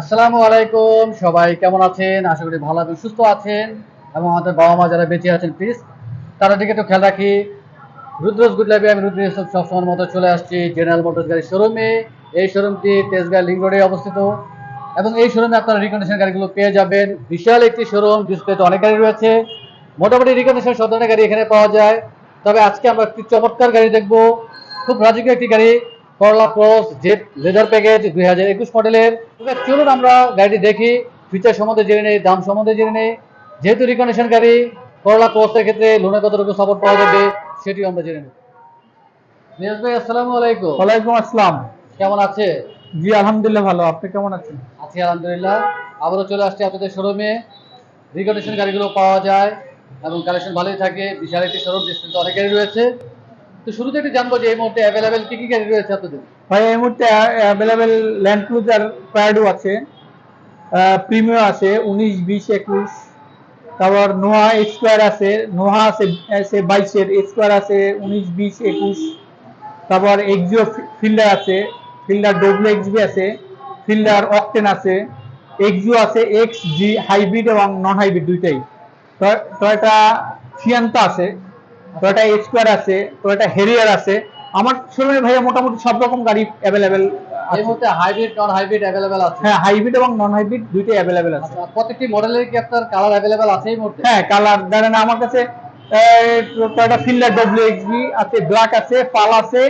আসসালামু আলাইকুম, সবাই কেমন আছেন? আশা করি ভালো আছেন, সুস্থ আছেন এবং আমাদের বাবা মা যারা বেঁচে আছেন প্লিজ তারা দিকে একটু খেয়াল রাখি। রুদ্রজ গুড লাইফে আমি রুদ্র ইউসুফ সবসময়ের মতো চলে আসছি জেনারেল মোটরস গাড়ির শোরুমে এই শোরুমটি তেজগাঁ লিঙ্ক রোডে অবস্থিত। এবং এই শোরুমে আপনারা রিকন্ডিশন গাড়িগুলো পেয়ে যাবেন। বিশাল একটি শোরুম ডিসপ্লেতে অনেক গাড়ি রয়েছে। মোটামুটি রিকন্ডিশন সব ধরনের গাড়ি এখানে পাওয়া যায়। তবে আজকে আমরা একটি চমৎকার গাড়ি দেখব। খুব রাজকীয় একটি গাড়ি। করলা ক্রস জেট লেদার প্যাকেজ দুই হাজার একুশ মডেলের চলুন আমরা গাড়িটি দেখি। ফিচার সম্বন্ধে জেনে নেই দাম সম্বন্ধে জেনে নেই। যেহেতু রিকন্ডিশন গাড়ি করলা ক্রসের ক্ষেত্রে লোনে কতটুকু সাপোর্ট পাওয়া যাবে সেটিও আমরা জেনে নেব। নিয়াজ ভাই আসসালামু আলাইকুম। ওয়ালাইকুম আসসালাম। কেমন আছে? জি আলহামদুলিল্লাহ ভালো। আপনি কেমন আছেন? আছি আলহামদুলিল্লাহ। আবারও চলে আসছি আপনাদের শোরুমে রিকন্ডিশন গাড়িগুলো পাওয়া যায় এবং কালেকশন ভালোই থাকে। বিশাল একটি শোরুম ডিসপ্লেতে অনেক গাড়ি রয়েছে। তো শুরুতে একটু জানব যে এই মুহূর্তে অ্যাভেলেবেল কি কি গাড়ি রয়েছে আপনাদের ভাই, এই মুহূর্তে অ্যাভেলেবেল ল্যান্ড ক্রুজার প্রাইডো আছে প্রিমিয়াম আছে, উনিশ, বিশ, একুশ। তারপর নোহা স্কোয়ার আছে নোহা আছে আছে বাইশের স্কোয়ার আছে, উনিশ, বিশ, একুশ। তারপর এক্সিও ফিল্ডার আছে ফিল্ডার ডব্লিউ এক্সবি আছে ফিল্ডার অকটেন আছে এক্সিও আছে এক্স জি হাইব্রিড এবং নন হাইব্রিড দুইটাই টয়টা ফিয়ান্তা আছে টয়টা স্কোয়ার আছে টয়টা হেরিয়ার আছে। আমার শোরুমে ভাইয়া মোটামুটি সব রকম গাড়ি অ্যাভেলেবেল এই মুহূর্তে হাইব্রিড নন হাইব্রিড অ্যাভেলেবেল আছে? হ্যাঁ হাইব্রিড এবং নন হাইব্রিড দুইটাই অ্যাভেলেবেল আছে। আচ্ছা প্রত্যেকটি মডেলের কি আপনার কালার অ্যাভেলেবেল আছে এই মুহূর্তে? হ্যাঁ কালার ধরেন আমার কাছে টয়টা ফিল্ডার ডব্লিউ এক্সবি আছে ব্ল্যাক আছে পাল আছে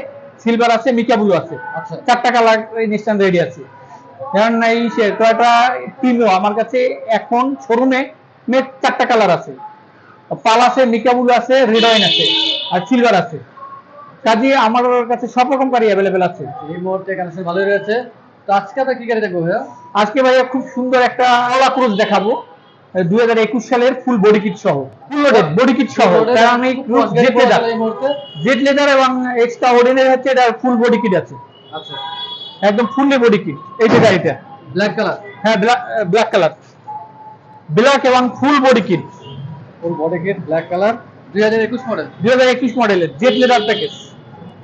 সিলভার আছে মিকা ব্লু আছে। আচ্ছা। চারটা কালার ইনস্ট্যান্ট রেডি আছে। যেমন এই টয়টা প্রিমিও আমার কাছে এখন শোরুমে মেট চারটা কালার আছে। পাল আছে মিকা ব্লু আছে রেড ওয়াইন আছে আর সিলভার আছে। কাজে আমার কাছে সব রকম গাড়ি অ্যাভেলেবেল আছে। এই মুহূর্তে কালেকশন ভালোই রয়েছে। তো আজকে আমরা কি গাড়ি দেখব ভাইয়া? আজকে ভাইয়া খুব সুন্দর একটা ওলা ক্রুজ দেখাবো। দুই হাজার একুশ সালের ফুল বডি কিট সহ। ফুল লোডেড বডি কিট সহ। আমি জেট লেদার জেট লেদার এবং এক্সট্রা অর্ডিনারি হচ্ছে এটা ফুল বডি কিট আছে। আচ্ছা। একদম ফুললি বডি কিট এই যে গাড়িটা। ব্ল্যাক কালার হ্যাঁ ব্ল্যাক ব্ল্যাক কালার ব্ল্যাক এবং full body kit full body kit black colour দুই হাজার একুশ মডেল দুই হাজার একুশ মডেলের jet leather package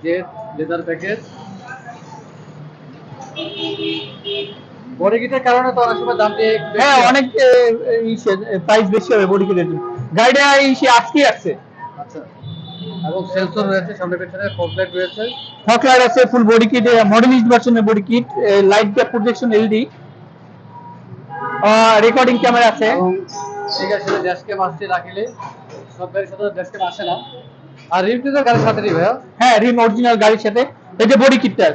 jet leather package body কিটের কারণে তো অনেক সময় দামটি হ্যাঁ। অনেক প্রাইস বেশি হবে বডি কিটের গাড়িটা ইসে আজকে আসছে। আচ্ছা। এবং সেন্সর রয়েছে সামনে পেছনে ফোকলাইট রয়েছে। ফকলার আছে ফুল বডি কিট মডেলিস্ট ভার্সনের body kit light gap protection LD recording camera আছে। এবং সাথে ড্যাশ ক্যাম রাখিলে সব গাড়ির সাথে ড্যাশ আসে না। আর রিমটি তো গাড়ির সাথে ভাইয়া? হ্যাঁ রিম অরিজিনাল গাড়ির সাথে। এই বডি কিটটা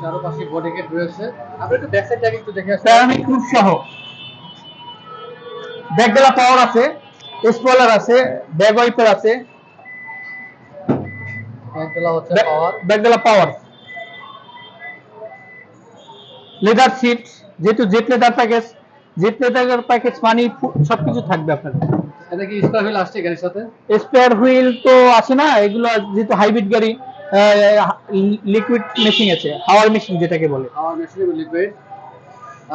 চারপাশে বডি কিট রয়েছে। একটু ব্যাক একটু দেখে সহ। পাওয়ার আছে স্পয়লার আছে ব্যাক ওয়াইপার আছে। ব্যাকগুলো হচ্ছে পাওয়ার ব্যাকডালা পাওয়ার লেদার সিট যেহেতু jet leather package jet leather package মানে সবকিছু থাকবে আপনার। এটা কি স্কোয়ার হুইল আসছে গাড়ির সাথে? স্পেয়ার হুইল তো আছে না এগুলো যেহেতু হাইব্রিড গাড়ি লিকুইড মেশিন আছে হাওয়ার মেশিন যেটাকে বলে। পাওয়ার মেশিন এবং লিকুইড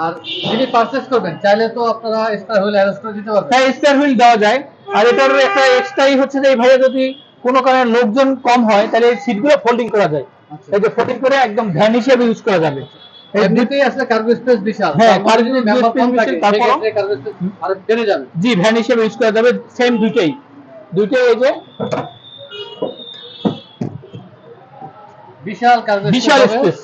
আর যিনি পারচেস করবেন চাইলে তো আপনারা স্কোয়ার হুইল অ্যারেঞ্জ করে দিতে পারবেন। হ্যাঁ স্পেয়ার হুইল দেওয়া যায়। আর এটার একটা এক্সট্রাই হচ্ছে যে এই ভাইয়া যদি কোনো কারণে লোকজন কম হয় তাহলে এই সিটগুলো ফোল্ডিং করা যায়। আচ্ছা। এই যে ফোল্ডিং করে একদম ভ্যান হিসেবে ইউজ করা যাবে। এমনিতেই আসলে কার্গো স্পেস বিশাল। হ্যাঁ, তার মধ্যে যদি cargo মেম্বার space কম থাকে বিশাল, তারপরও- কার্গো স্পেস আরও বেড়ে যাবে। জি ভ্যান হিসেবে ইউজ করা যাবে সেম দুইটাই। দুইটাই এই যে বিশাল কার্গো বিশাল স্পেস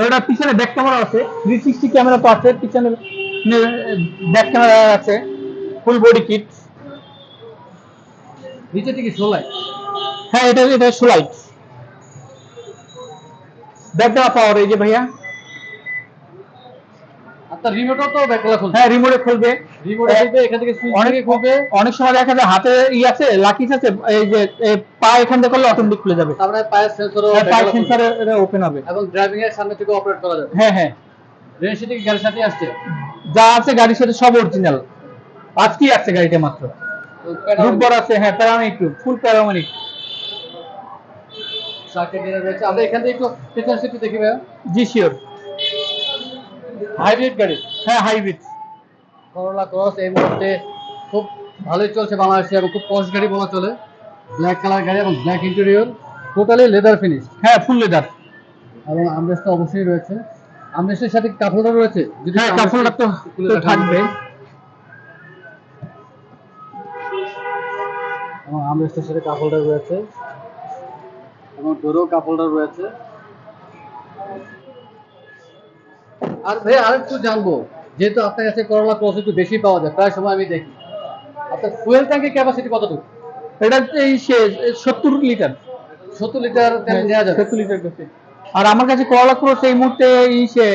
এটা পিছনে ব্যাক ক্যামেরা আছে থ্রি সিক্সটি ক্যামেরা তো আছে পিছনে ব্যাক ক্যামেরা আছে ফুল বডি কিট নিচে থেকে হ্যাঁ এটা এটা সুলাইট ব্যাক দেওয়া পাওয়ার এই যে ভাইয়া। হ্যাঁ অনেক সময় দেখা যায় হাতে ই আছে লাকিস আছে এই যে পা এখান থেকে করলে অটোমেটিক খুলে যাবে। পায়ের হ্যাঁ, সেন্সার এটা ওপেন হবে। এবং ড্রাইভিং এর সামনে থেকে অপারেট করা যাবে। হ্যাঁ হ্যাঁ। রেজিস্ট্রি গাড়ির সাথে আসছে। যা আছে গাড়ির সাথে সব অরিজিনাল আজকেই আসছে গাড়িটা মাত্র। তো আছে হ্যাঁ প্যারামেনিক ফুল প্যারামেনিক সার্কিট ডিনার রয়েছে। আমরা এখান থেকে একটু পেছন সিটটি দেখি ভাইয়া। জি শিওর হাইব্রিড গাড়ি? হ্যাঁ হাইব্রিড করোলা ক্রস এই মুহূর্তে খুব ভালোই চলছে বাংলাদেশে এবং খুব পশ গাড়ি বলা চলে। ব্ল্যাক কালার গাড়ি এবং black interior totally leather finish হ্যাঁ ফুল লেদার এবং আমরেস্ট অবশ্যই রয়েছে। আমরেস্টের সাথে কাপড়টা রয়েছে? যদি হ্যাঁ কাপড়টা তো। থাকবে। এবং সাথে কাপড়টা রয়েছে। এবং ডোরও কাপড়টা রয়েছে। আর ভাই আরেকটু জানব যেহেতু আপনার কাছে করলা ক্রস একটু বেশি পাওয়া যায় প্রায় সময় আমি দেখি। আপনার ফুয়েল ট্যাঙ্কের ক্যাপাসিটি কতটুকু? এটা এই সে সত্তর লিটার সত্তর লিটার তেল নেওয়া যাবে। সত্তর লিটার আর আমার কাছে করলা ক্রস এই মুহূর্তে ইসে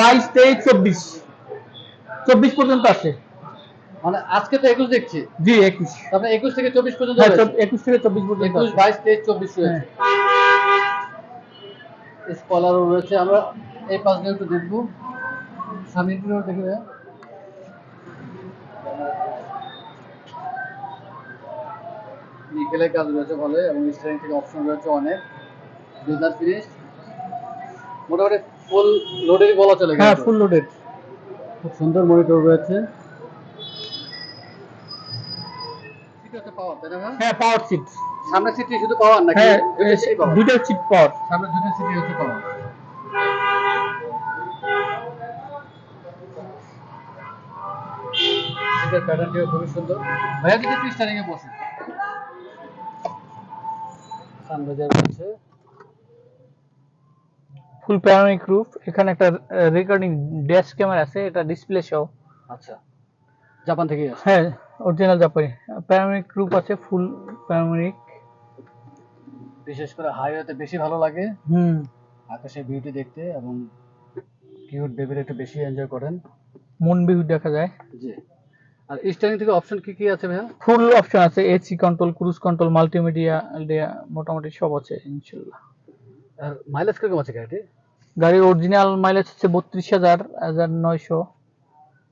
বাইশ তেইশ চব্বিশ। চব্বিশ পর্যন্ত আছে। মানে আজকে তো একুশ দেখছি। জি একুশ। আপনার একুশ থেকে চব্বিশ পর্যন্ত হ্যাঁ একুশ থেকে চব্বিশ পর্যন্ত একুশ বাইশ তেইশ চব্বিশ রয়েছে। স্কলারও রয়েছে। আমরা এই একটু দেখব। দেখবে নিকেলের কাজ রয়েছে ভালো এবং স্টারিং থেকে অপশন রয়েছে অনেক। Business finish. মোটামুটি ফুল লোডেরই বলা চলে হ্যাঁ ফুল লোডেড খুব সুন্দর মনিটর রয়েছে। হ্যাঁ পাওয়ার সিট সিটটি শুধু পাওয়ার নাকি হ্যাঁ দুটো সিট পাওয়ার সামনে দুটো সিটি হচ্ছে পাওয়ার সিটের প্যাটার্নটিও খুবই সুন্দর। ভাইয়া যদি একটু স্টারিং এ বসে সানবাজার রয়েছে ফুল প্যানোরামিক রুফ এখানে একটা রেকর্ডিং ড্যাশ ক্যামেরা আছে এটা ডিসপ্লে সহ আচ্ছা। জাপান থেকে হ্যাঁ। অরিজিনাল জাপানি প্যানোরামিক রুফ আছে ফুল প্যানোরামিক বিশেষ করে হাইওয়েতে বেশি ভালো লাগে। হুম। আকাশের বিউটি দেখতে এবং কিউট বেবির একটু বেশি এনজয় করেন। মন ভিউ দেখা যায়। জি। আর স্টারিং থেকে অপশন কি কি আছে ভাইয়া? ফুল অপশন আছে AC control cruise control multimedia মোটামুটি সব আছে ইনশাল্লাহ। আর মাইলেজ কীরকম আছে গাড়িটি? গাড়ির অরিজিনাল মাইলেজ হচ্ছে বত্রিশ হাজার হাজার নয়শো।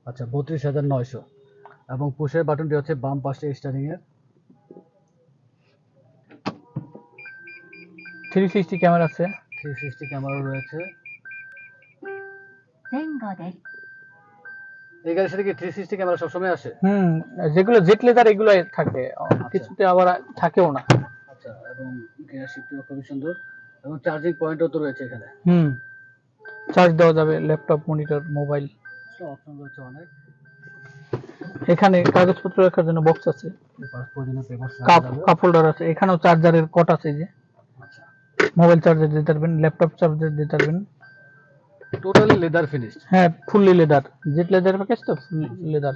আচ্ছা বত্রিশ হাজার নয়শো। এবং পুশের বাটনটি হচ্ছে বাম পাশে স্টারিংয়ের থ্রি সিক্সটি ক্যামেরা আছে। থ্রি সিক্সটি ক্যামেরা রয়েছে। এই গাড়ির সাথে কি থ্রি সিক্সটি ক্যামেরা সবসময় আসে? হুম যেগুলো জেট তার এগুলো থাকে। আচ্ছা। কিছুতে আবার থাকেও না। আচ্ছা এবং গিয়ার খুবই সুন্দর। এবং চার্জিং পয়েন্টও তো রয়েছে এখানে। হুম চার্জ দেওয়া যাবে ল্যাপটপ মনিটর মোবাইল অপশন রয়েছে অনেক। এখানে কাগজপত্র রাখার জন্য বক্স আছে। পেপার কাপ হোল্ডার আছে। এখানেও চার্জারের কট আছে যে। আচ্ছা। মোবাইল চার্জার দিতে পারবেন ল্যাপটপ চার্জার দিতে পারবেন। টোটালি লেদার ফিনিশ হ্যাঁ fully leather jet leather package তো ফুল লেদার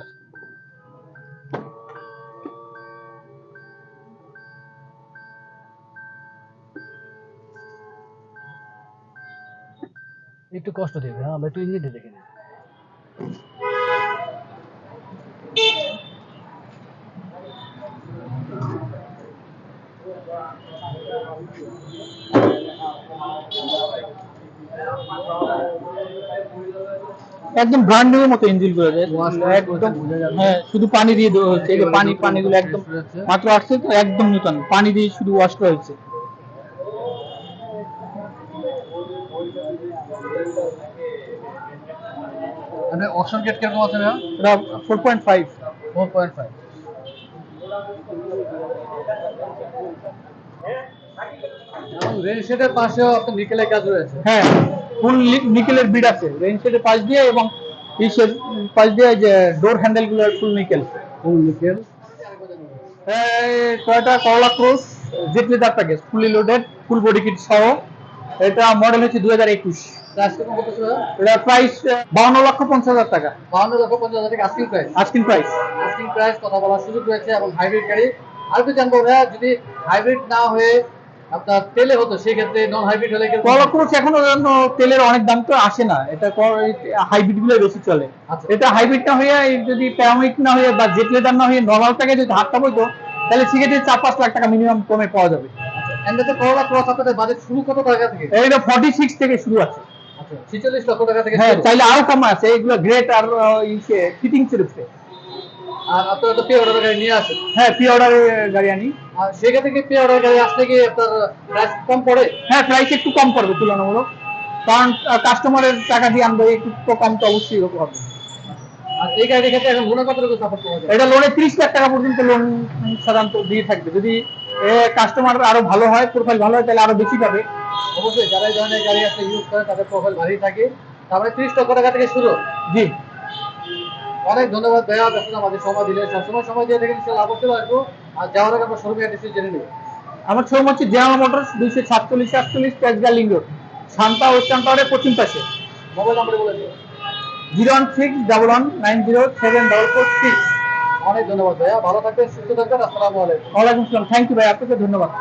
একটু কষ্ট দেবে হ্যাঁ আমরা একটু ইঞ্জিনটা দেখে নিই। একদম ব্র্যান্ড নিউ মতো ইঞ্জিনগুলো একদম হ্যাঁ শুধু পানি দিয়ে দেওয়া হচ্ছে এই পানি পানিগুলো একদম মাত্র আসছে তো একদম নতুন পানি দিয়ে শুধু ওয়াশ করা হয়েছে। মানে অপশন গেট কেমন আছে না এটা 4.5 4.5 রেনশেডের পাশেও আপনার নিকেলের কাজ রয়েছে। হ্যাঁ ফুল নিকেলের বিড আছে। রেনশেডের পাশ দিয়ে এবং ইসের পাশ দিয়ে যে door হ্যান্ডেলগুলো full nickel full nickel Toyota Corolla cross jet leather package fully loaded full body kit সহ। এটা মডেল হচ্ছে দুই হাজার একুশ। প্রাইস বাউন্ন লক্ষ পঞ্চাশ হাজার টাকা। বাউন্ন লক্ষ পঞ্চাশ হাজার টাকা asking price asking price price কথা বলার সুযোগ রয়েছে এবং হাইব্রিড আর কি জানব ভাইয়া যদি হাইব্রিড না হয়ে আপনার তেলে হতো সেই ক্ষেত্রে নন হাইব্রিড হলে করলা এখনও তেলের অনেক দাম তো আসে না। এটা হাইব্রিডগুলো বেশি চলে। আচ্ছা। এটা হাইব্রিড না হয়ে যদি প্যারামিক না হয়ে বা না হয়ে যদি হাতটা বইতো তাহলে সেক্ষেত্রে চার পাঁচ লাখ টাকা মিনিমাম কমে পাওয়া যাবে। করোলা ক্রস আপনাদের বাজেট শুরু কত টাকা থেকে? এটা ফর্টি সিক্স থেকে শুরু আছে। আচ্ছা ছিচল্লিশ লক্ষ টাকা থেকে হ্যাঁ। চাইলে আরও কম আছে। এগুলো গ্রেট আর ফিটিংস এর উপরে আর আপনারা তো পে অর্ডার গাড়ি নিয়ে আসেন। হ্যাঁ প্রি অর্ডারের গাড়ি আনি। আর সেক্ষেত্রে কি পে অর্ডার গাড়ি আসলে কি আপনার প্রাইস কম পড়ে? হ্যাঁ প্রাইস একটু কম পড়বে তুলনামূলক। কারণ কাস্টমারের টাকা দিয়ে একটু তো কম তো অবশ্যই হবে। আর এই গাড়ির ক্ষেত্রে এখন লোনে কত রকম সাপোর্ট পাওয়া যায়? এটা লোনে ত্রিশ লাখ টাকা পর্যন্ত লোন সাধারণত দিয়ে থাকবে। যদি কাস্টমার আরও ভালো হয় প্রোফাইল ভালো হয় তাহলে আরও বেশি পাবে। অবশ্যই যারা এই ধরনের গাড়ি আসলে ইউজ করে তাদের প্রোফাইল ভালোই থাকে। তারপরে ত্রিশ লক্ষ টাকা থেকে শুরু। জি। অনেক ধন্যবাদ ভাইয়া ব্যস্ত আমাদের সময় দিলে সবসময় সময় দিয়ে দেখেন ইনশাল্লাহ আবার চলে আসব। আর যাওয়ার আগে আমরা শোরুমে অ্যাড্রেস জেনে নেব। আমার শোরুম হচ্ছে জেনারেল মোটরস দুইশো সাতচল্লিশ সাতচল্লিশ পেজগা লিঙ্ক রোড শান্তা ওয়েস্টার্ন টাওয়ারের পশ্চিম পাশে। মোবাইল নাম্বার বলে দিন zero one six double one nine zero seven double four six. অনেক ধন্যবাদ ভাইয়া ভালো থাকবেন সুস্থ থাকবেন আসসালামু আলাইকুম। ওয়ালাইকুম আসসালাম। থ্যাংক ইউ ভাই আপনাকে ধন্যবাদ।